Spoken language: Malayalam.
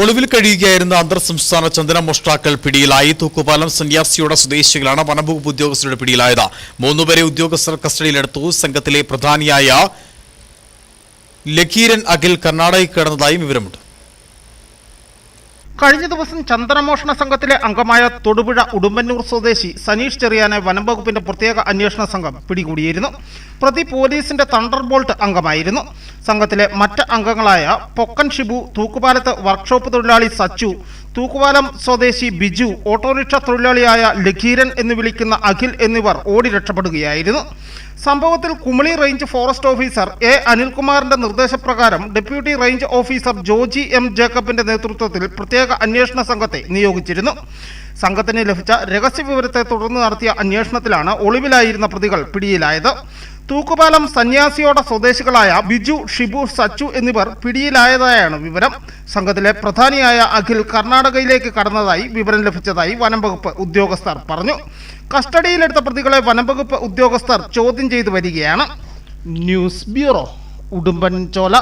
ഒളിവിൽ കഴിയുകയായിരുന്ന അന്തർ സംസ്ഥാന ചന്ദന മോഷ്ടാക്കൾ പിടിയിലായി. തൂക്കുപാലം സന്യാസിയുടെ സ്വദേശികളാണ് വനംവകുപ്പ് ഉദ്യോഗസ്ഥരുടെ പിടിയിലായത്. മൂന്നുപേരെ ഉദ്യോഗസ്ഥർ കസ്റ്റഡിയിലെടുത്തു. സംഘത്തിലെ പ്രധാനിയായ ലക്കീരൻ അഖിൽ കർണാടകയിൽ കടന്നതായും വിവരമുണ്ട്. കഴിഞ്ഞ ദിവസം ചന്ദനമോഷണ സംഘത്തിലെ അംഗമായ തൊടുപുഴ ഉടുമ്പന്നൂർ സ്വദേശി സനീഷ് ചെറിയാനെ വനംവകുപ്പിന്റെ പ്രത്യേക അന്വേഷണ സംഘം പിടികൂടിയിരുന്നു. പ്രതി പോലീസിന്റെ തണ്ടർ ബോൾട്ട് അംഗമായിരുന്നു. സംഘത്തിലെ മറ്റ് അംഗങ്ങളായ പൊക്കൻ ഷിബു തൂക്കുപാലത്ത് വർക്ക്ഷോപ്പ് തൊഴിലാളി സച്ചു തൂക്കുപാലം സ്വദേശി ബിജു ഓട്ടോറിക്ഷ തൊഴിലാളിയായ ലഖീരൻ എന്ന് വിളിക്കുന്ന അഖിൽ എന്നിവർ ഓടി രക്ഷപ്പെടുകയായിരുന്നു. സംഭവത്തിൽ Kumily range forest officer A അനിൽകുമാറിന്റെ നിർദ്ദേശപ്രകാരം deputy range officer Joji M ജേക്കബിന്റെ നേതൃത്വത്തിൽ പ്രത്യേക അന്വേഷണ സംഘത്തെ നിയോഗിച്ചിരുന്നു. സംഘത്തിന് ലഭിച്ച രഹസ്യ വിവരത്തെ തുടർന്ന് നടത്തിയ അന്വേഷണത്തിലാണ് ഒളിവിലായിരുന്ന പ്രതികൾ പിടിയിലായത്. തൂക്കുപാലം സന്യാസിയോട സ്വദേശികളായ ബിജു ഷിബു സച്ചു എന്നിവർ പിടിയിലായതായാണ് വിവരം. സംഘത്തിലെ പ്രധാനിയായ അഖിൽ കർണാടകയിലേക്ക് കടന്നതായി വിവരം ലഭിച്ചതായി വനംവകുപ്പ് ഉദ്യോഗസ്ഥർ പറഞ്ഞു. കസ്റ്റഡിയിലെടുത്ത പ്രതികളെ വനംവകുപ്പ് ഉദ്യോഗസ്ഥർ ചോദ്യം ചെയ്തു വരികയാണ്. News bureau Udumbanchola.